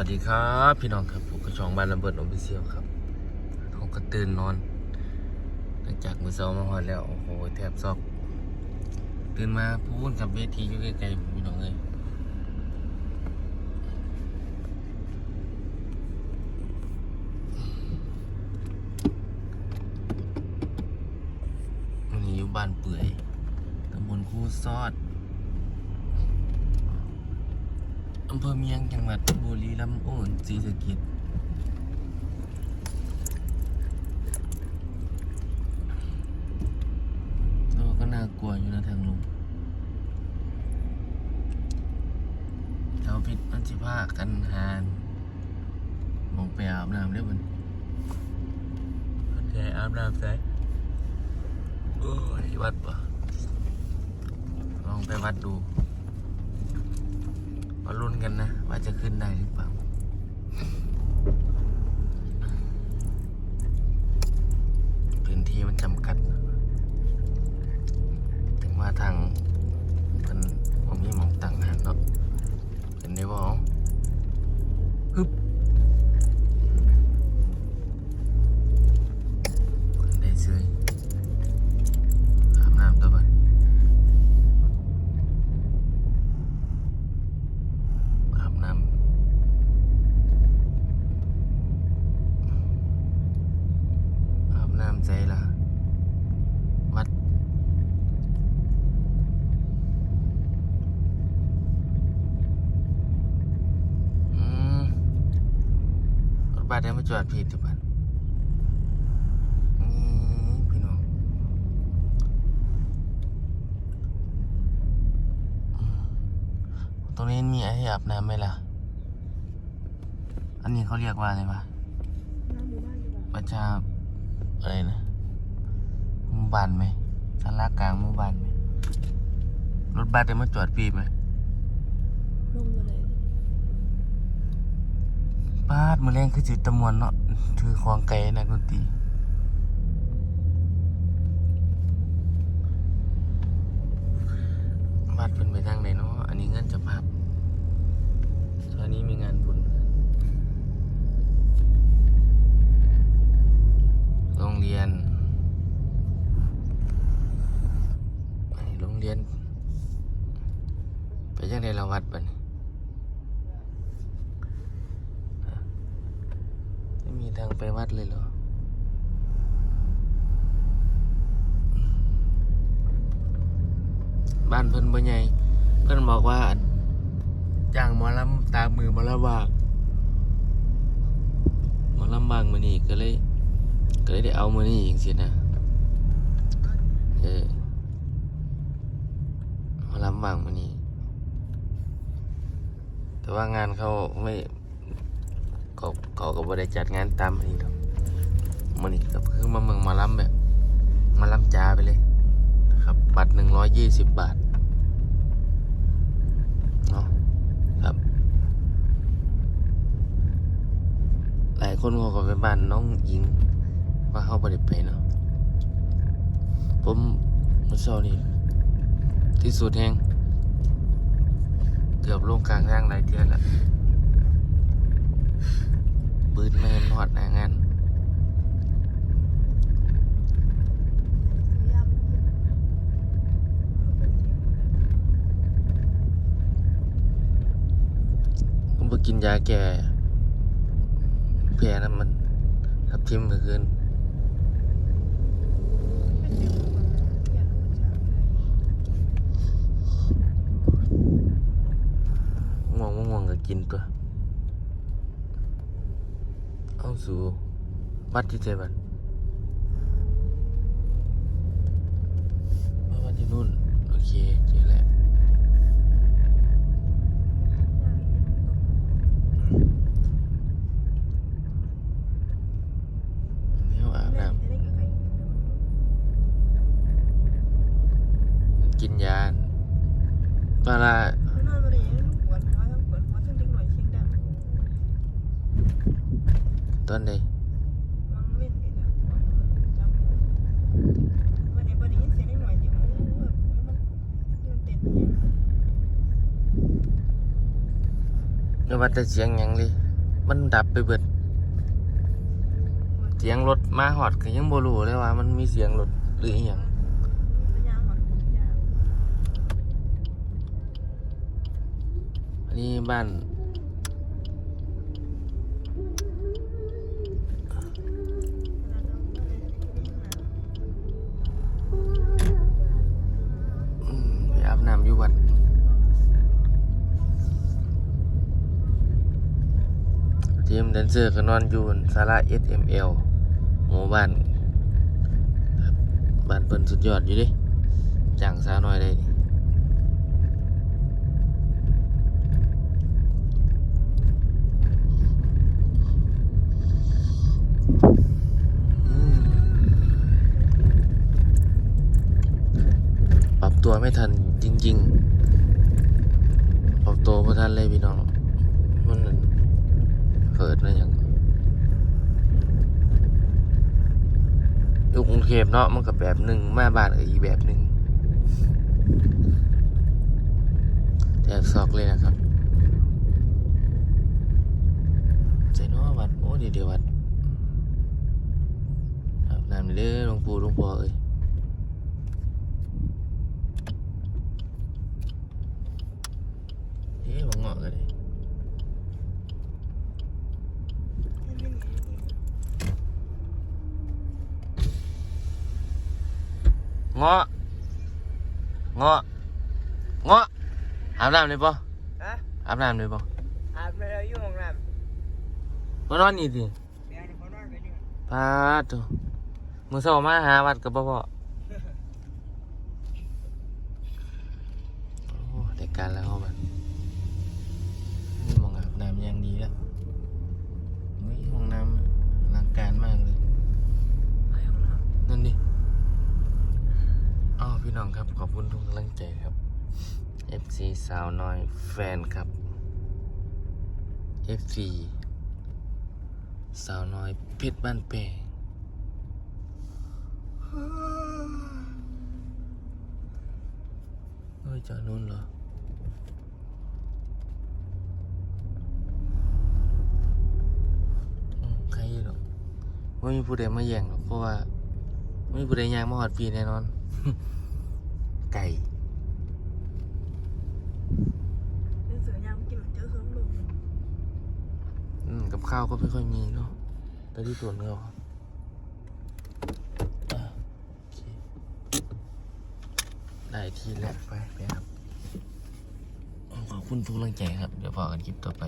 วัสดีครับ พี่น้องครับผมกระชองบ้านระเบิดออฟฟิเชียลครับเขาก็ตื่นนอน หลังจากมือเช้ามาหอดแล้ว โอ้โห แทบซอก ตื่นมาพูดกับเวทีอยู่ไกลๆพี่น้องเลยวันนี้อยู่บ้านเปื่อยตำบลคู่ซอด อำเภอเมียงจังหวัดบุรีรัมย์โอ้ยศรีสะเกษเราก็น่ากลัวอยู่นะทางลงแถวพิษมันสิพากันหานมองไปอาบน้ำได้บนคนแก่อาบน้ำใส่โอ้ยวัดปะลองไปวัดดูมาลุ้น กันนะ ว่าจะขึ้นได้หรือเปล่าพื้นที่มันจำกัด ถึงว่าทางมันผมมีหมองต่างหันเนาะเป็นได้บ่ฮึบขึ้นได้เฉยอาบน้ำตัวบัน อาบ น้ำอาบน้ำใจละวัด อืมรถบัสได้มาจอดผิดทุกบันอืมพี่น้องอืม ตรงนี้มีให้อาบน้ำไหมล่ะ อันนี้เขาเรียกว่าอะไรวะน้ำหมู่บ้านดีกว่าประชาอะไรนะมู่บ้านไหมสารากลางมู่บ้านไหมรถบัสได้มาจอดปีบไหมลงมาเลยปาดมือแรงคือจิตตะมวนเนาะถือของไกลนักดนตรีบัดเป็นไปทางไหนเนาะ อันนี้เงินจะพับตอนนี้มีงานบุญโรงเรียนไอ้โรงเรียน ไปยังไดละวัดบัดนี้ฮะไม่มีทางไปวัดเลยเหรอบ้านเพิ่นบ่ใหญ่ พิ่นบอกว่าจ้างหมอลำตามมือหมอลำบากหมอลำบางมือนี้ก็เลยก็เลยได้เอามือนี่จริงๆนะเออมาลำบางมือนี้แต่ว่างานเขาไม่เขาเขาก็บ่ได้จัดงานตามอันนี้หรอกมือนี้ก็คือมาเมืองมาลำแบบมาลำจาไปเลยนะครับ บัตรหนึ่งร้อยยี่สิบบาท เนาะครับ หลาย คนเขาก็ไปบ้านน้องหญิง ว่าเขาบริไปเนาะผมมื่อเช้านี้ที่สุดแห่งเกือบลงกลางทางหลายเดือนละปืนแมนหอดหนางานผมไปกินยาแก่ แพ้น้ำมันทับทิมเมื่อคืนง่วงบ่ง่วงก็กินตัว เอาสู่วัดที่เจบันเอาวัดที่นู่น โอเคเจอแล้ว เดี๋ยวอาบน้ำกินยาปลาร้า ต้นใดเดี๋ยวว่าแต่เสียงยังเลยมันดับไปเบิด เสียงรถมาหอดก็ยังโบ่รู้เลยว่า มันมีเสียงรถหรืออย่างเป็นยางหมดยางอันนี้บ้าน ทีมแดนเซอร์ก็นอนอยู่บนศาลา SML หมู่บ้านครับบ้านเพิ่นสุดยอดอยู่ดิจ้างสาวน้อยได้นี่อืมปรับตัวไม่ทันจริง ๆ ปรับตัวไม่ทันเลยพี่น้อง เกิดมาอย่างอยู่กรุงเทพเนาะมันก็แบบหนึ่งมาบ้านก็อีกแบบหนึ่งแตกซอกเลยนะครับใจเนาะวัดโอ้ดีเดียววัดอาบน้ำเด้อหลวงปู่หลวงพ่อเอ้ยเอ๊ะบังเงาะกันเลย เงาะเงาะเงาะอาบน้ำเลยปะฮะอาบน้ำเลยปะอาบแล้วอยู่ห้องน้มานอนนี่ดิำแม่นี่เขานอนกันอยู่พาดตัวมือเช้ามาหาวัดกับพ่อพ่อโอ้ได้การแล้วมันนี่มองอาบน้ำอย่างดีแล้วเฮ้ยห้องน้ำอลังการมากเลยไปห้องน้นั่นดิอ้าว พี่น้องครับ ขอบคุณทุกกำลังใจครับ FC สาวน้อยแฟนครับ FC สาวน้อยเพชรบ้านแปงเฮ้ยจอนู้นเหรอใครหรอกไม่มีผู้ใดมาแย่งหรอกเพราะว่าไม่มีผู้ใดย่างมาหอดปีแน่นอน ไก่ำเรื่องเสือยางกินเหมือนเจอเครื่องลงอืมกับข้าวก็ไม่ค่อยมีเนาะแต่ที่สวนเราครับอะโอเคได้ที่แล้วไปไปครับขอบคุณทุกกำลังใจครับ เดี๋ยวพอกันคลิปต่อไป